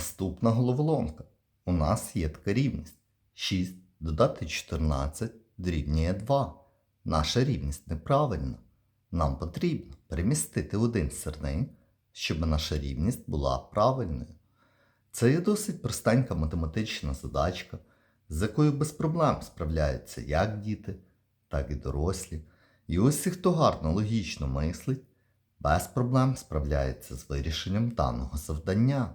Наступна головоломка. У нас є така рівність. 6 додати 14 дорівнює 2. Наша рівність неправильна. Нам потрібно перемістити один сірник, щоб наша рівність була правильною. Це є досить простенька математична задачка, з якою без проблем справляються як діти, так і дорослі. І ось ті, хто гарно логічно мислить, без проблем справляється з вирішенням даного завдання.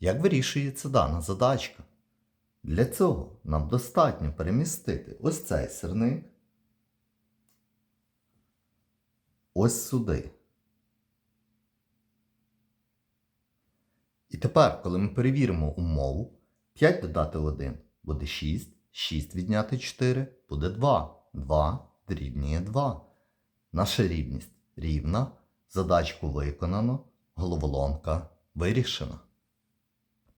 Як вирішується дана задачка? Для цього нам достатньо перемістити ось цей сирник ось сюди. І тепер, коли ми перевіримо умову, 5 додати 1 буде 6, 6 відняти 4 буде 2. 2 дорівнює 2. Наша рівність рівна, задачку виконано, головоломка вирішена.